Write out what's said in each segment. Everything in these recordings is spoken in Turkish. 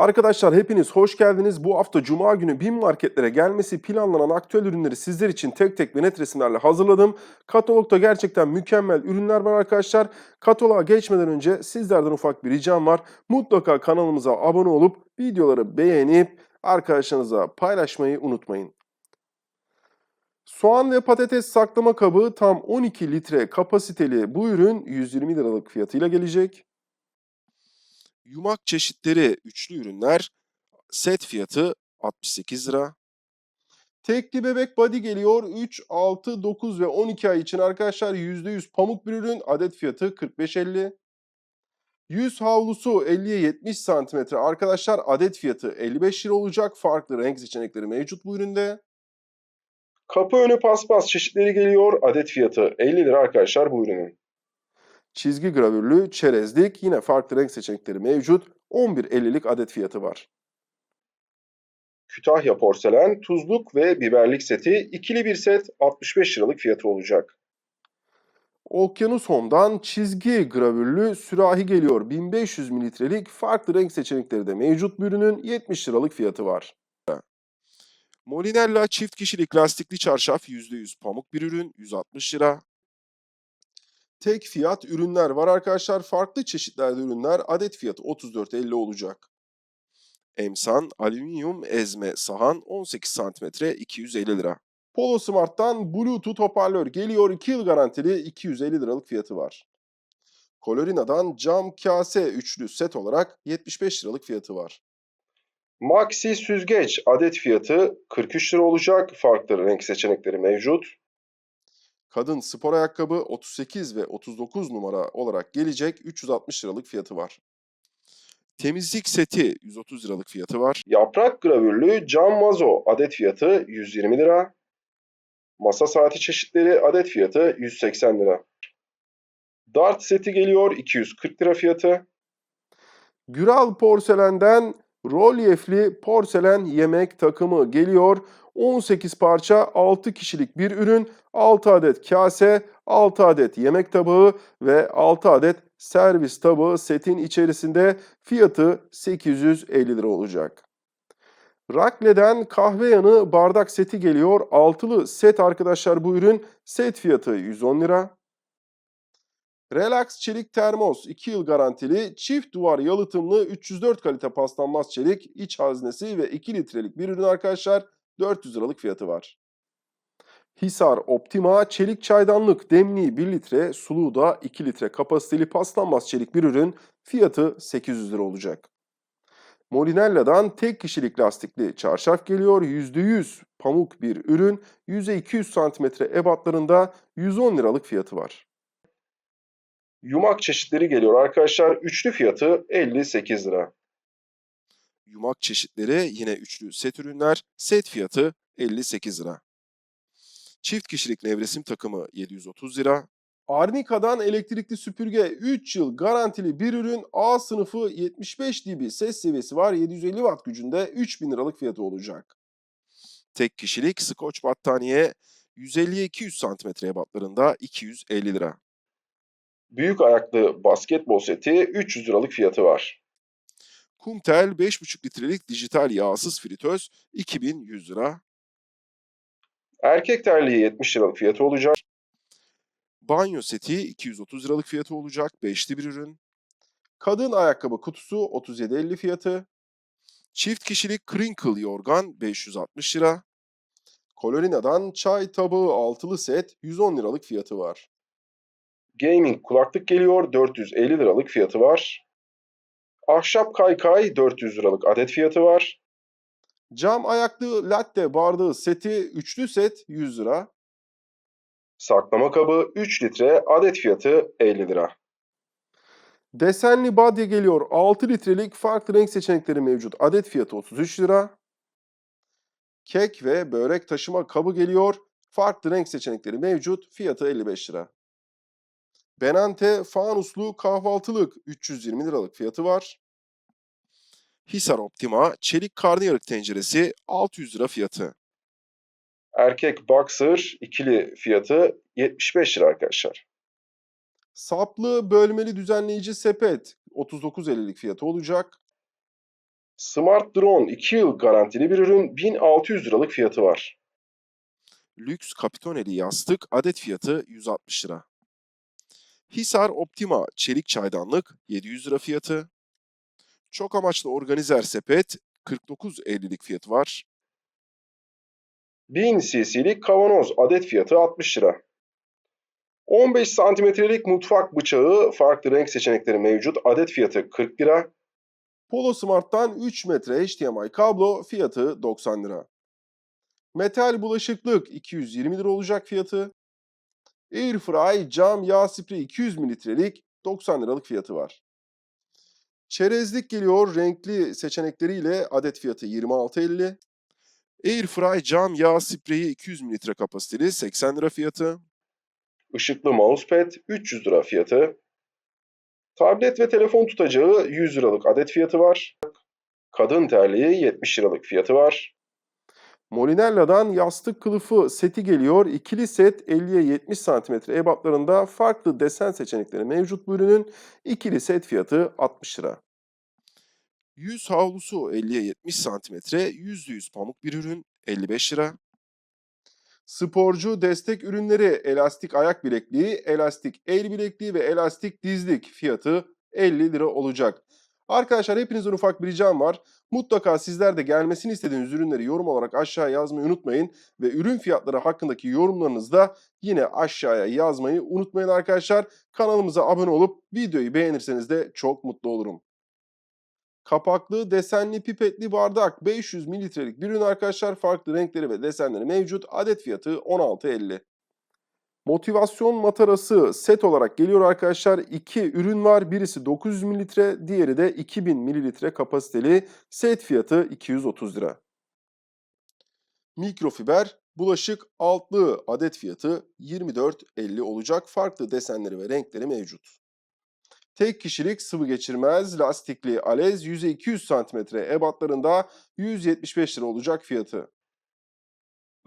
Arkadaşlar hepiniz hoş geldiniz. Bu hafta Cuma günü BİM marketlere gelmesi planlanan aktüel ürünleri sizler için tek tek ve net resimlerle hazırladım. Katalogda gerçekten mükemmel ürünler var arkadaşlar. Kataloğa geçmeden önce sizlerden ufak bir ricam var. Mutlaka kanalımıza abone olup videoları beğenip arkadaşlarınıza paylaşmayı unutmayın. Soğan ve patates saklama kabı tam 12 litre kapasiteli bu ürün 120 liralık fiyatıyla gelecek. Yumak çeşitleri üçlü ürünler set fiyatı 68 lira. Tekli bebek body geliyor 3, 6, 9 ve 12 ay için arkadaşlar %100 pamuk bir ürün adet fiyatı 45.50. Yüz havlusu 50'ye 70 santimetre arkadaşlar adet fiyatı 55 lira olacak. Farklı renk seçenekleri mevcut bu üründe. Kapı önü paspas çeşitleri geliyor. Adet fiyatı 50 lira arkadaşlar bu ürünün. Çizgi gravürlü çerezlik yine farklı renk seçenekleri mevcut. 11.50'lik adet fiyatı var. Kütahya porselen, tuzluk ve biberlik seti ikili bir set 65 liralık fiyatı olacak. Okyanus Home'dan çizgi gravürlü sürahi geliyor. 1500 mililitrelik farklı renk seçenekleri de mevcut bir ürünün 70 liralık fiyatı var. Molinella çift kişilik lastikli çarşaf %100 pamuk bir ürün 160 lira. Tek fiyat ürünler var arkadaşlar. Farklı çeşitlerde ürünler adet fiyatı 34.50 olacak. Emsan alüminyum ezme sahan 18 cm 250 lira. Polo Smart'tan Bluetooth hoparlör geliyor 2 yıl garantili 250 liralık fiyatı var. Colorina'dan cam kase üçlü set olarak 75 liralık fiyatı var. Maxi süzgeç adet fiyatı 43 lira olacak. Farklı renk seçenekleri mevcut. Kadın spor ayakkabı 38 ve 39 numara olarak gelecek 360 liralık fiyatı var. Temizlik seti 130 liralık fiyatı var. Yaprak gravürlü cam vazo adet fiyatı 120 lira. Masa saati çeşitleri adet fiyatı 180 lira. Dart seti geliyor 240 lira fiyatı. Güral porselenden rolyefli porselen yemek takımı geliyor. 18 parça 6 kişilik bir ürün, 6 adet kase, 6 adet yemek tabağı ve 6 adet servis tabağı setin içerisinde fiyatı 850 lira olacak. Rakle'den kahve yanı bardak seti geliyor. Altılı set arkadaşlar bu ürün. Set fiyatı 110 lira. Relax çelik termos 2 yıl garantili çift duvar yalıtımlı 304 kalite paslanmaz çelik iç haznesi ve 2 litrelik bir ürün arkadaşlar 400 liralık fiyatı var. Hisar Optima çelik çaydanlık demliği 1 litre suluğu da 2 litre kapasiteli paslanmaz çelik bir ürün fiyatı 800 lira olacak. Molinella'dan tek kişilik lastikli çarşaf geliyor. %100 pamuk bir ürün. Yüze 200 cm ebatlarında 110 liralık fiyatı var. Yumak çeşitleri geliyor arkadaşlar. Üçlü fiyatı 58 lira. Yumak çeşitleri yine üçlü set ürünler. Set fiyatı 58 lira. Çift kişilik nevresim takımı 730 lira. Arnica'dan elektrikli süpürge 3 yıl garantili bir ürün A sınıfı 75 dB ses seviyesi var 750 watt gücünde 3000 liralık fiyatı olacak. Tek kişilik skoç battaniye 150'ye 200 cm ebatlarında 250 lira. Büyük ayaklı basketbol seti 300 liralık fiyatı var. Kumtel 5,5 litrelik dijital yağsız fritöz 2100 lira. Erkek terliği 70 liralık fiyatı olacak. Banyo seti 230 liralık fiyatı olacak. Beşli bir ürün. Kadın ayakkabı kutusu 37.50 fiyatı. Çift kişilik crinkle yorgan 560 lira. Colorina'dan çay tabağı altılı set 110 liralık fiyatı var. Gaming kulaklık geliyor 450 liralık fiyatı var. Ahşap kaykay 400 liralık adet fiyatı var. Cam ayaklı latte bardağı seti üçlü set 100 lira. Saklama kabı 3 litre adet fiyatı 50 lira. Desenli badye geliyor 6 litrelik farklı renk seçenekleri mevcut. Adet fiyatı 33 lira. Kek ve börek taşıma kabı geliyor. Farklı renk seçenekleri mevcut. Fiyatı 55 lira. Benante fanuslu kahvaltılık 320 liralık fiyatı var. Hisar Optima çelik karnıyarık tenceresi 600 lira fiyatı. Erkek boxer ikili fiyatı 75 lira arkadaşlar. Saplı bölmeli düzenleyici sepet 39.50'lik fiyatı olacak. Smart Drone 2 yıl garantili bir ürün 1600 liralık fiyatı var. Lüks kapitoneli yastık adet fiyatı 160 lira. Hisar Optima çelik çaydanlık 700 lira fiyatı. Çok amaçlı organizer sepet 49.50'lik fiyatı var. 1000 cc'lik kavanoz adet fiyatı 60 lira. 15 santimetrelik mutfak bıçağı farklı renk seçenekleri mevcut adet fiyatı 40 lira. Polo Smart'tan 3 metre HDMI kablo fiyatı 90 lira. Metal bulaşıklık 220 lira olacak fiyatı. Airfry cam yağ sprey 200 mililitrelik 90 liralık fiyatı var. Çerezlik geliyor renkli seçenekleriyle adet fiyatı 26.50. Airfry cam yağ spreyi 200 mililitre kapasiteli 80 lira fiyatı. Işıklı mousepad 300 lira fiyatı. Tablet ve telefon tutacağı 100 liralık adet fiyatı var. Kadın terliği 70 liralık fiyatı var. Molinella'dan yastık kılıfı seti geliyor. İkili set 50'ye 70 cm ebatlarında farklı desen seçenekleri mevcut bu ürünün. İkili set fiyatı 60 lira. Yüz havlusu 50'ye 70 santimetre, %100 pamuk bir ürün 55 lira. Sporcu destek ürünleri elastik ayak bilekliği, elastik el bilekliği ve elastik dizlik fiyatı 50 lira olacak. Arkadaşlar hepinizden ufak bir ricam var. Mutlaka sizler de gelmesini istediğiniz ürünleri yorum olarak aşağıya yazmayı unutmayın. Ve ürün fiyatları hakkındaki yorumlarınızı da yine aşağıya yazmayı unutmayın arkadaşlar. Kanalımıza abone olup videoyu beğenirseniz de çok mutlu olurum. Kapaklı desenli pipetli bardak 500 mililitrelik bir ürün arkadaşlar. Farklı renkleri ve desenleri mevcut. Adet fiyatı 16.50. Motivasyon matarası set olarak geliyor arkadaşlar. İki ürün var. Birisi 900 mililitre, diğeri de 2000 mililitre kapasiteli. Set fiyatı 230 lira. Mikrofiber bulaşık altlığı adet fiyatı 24.50 olacak. Farklı desenleri ve renkleri mevcut. Tek kişilik sıvı geçirmez lastikli alez 100-200 cm ebatlarında 175 lira olacak fiyatı.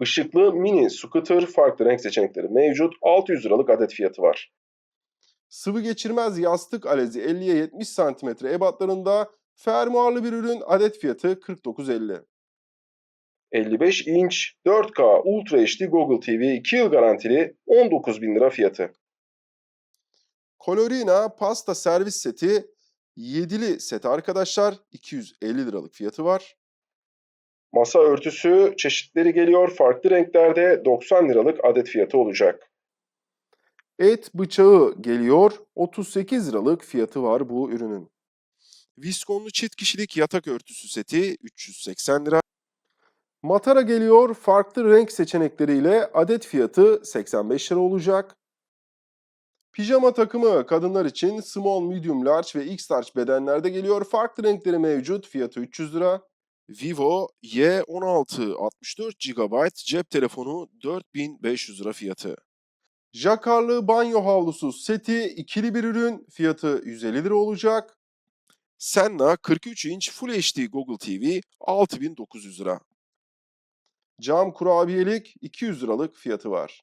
Işıklı mini scooter farklı renk seçenekleri mevcut. 600 liralık adet fiyatı var. Sıvı geçirmez yastık alezi 50'ye 70 cm ebatlarında fermuarlı bir ürün adet fiyatı 49.50. 55 inç 4K Ultra HD Google TV 2 yıl garantili 19.000 lira fiyatı. Colorina pasta servis seti 7'li set arkadaşlar 250 liralık fiyatı var. Masa örtüsü çeşitleri geliyor. Farklı renklerde 90 liralık adet fiyatı olacak. Et bıçağı geliyor. 38 liralık fiyatı var bu ürünün. Viskonlu çift kişilik yatak örtüsü seti 380 lira. Matara geliyor. Farklı renk seçenekleriyle adet fiyatı 85 lira olacak. Pijama takımı kadınlar için small, medium, large ve x large bedenlerde geliyor. Farklı renkleri mevcut. Fiyatı 300 lira. Vivo Y16 64 GB cep telefonu 4500 lira fiyatı. Jakarlı banyo havlusu seti ikili bir ürün. Fiyatı 150 lira olacak. Senna 43 inç Full HD Google TV 6900 lira. Cam kurabiyelik 200 liralık fiyatı var.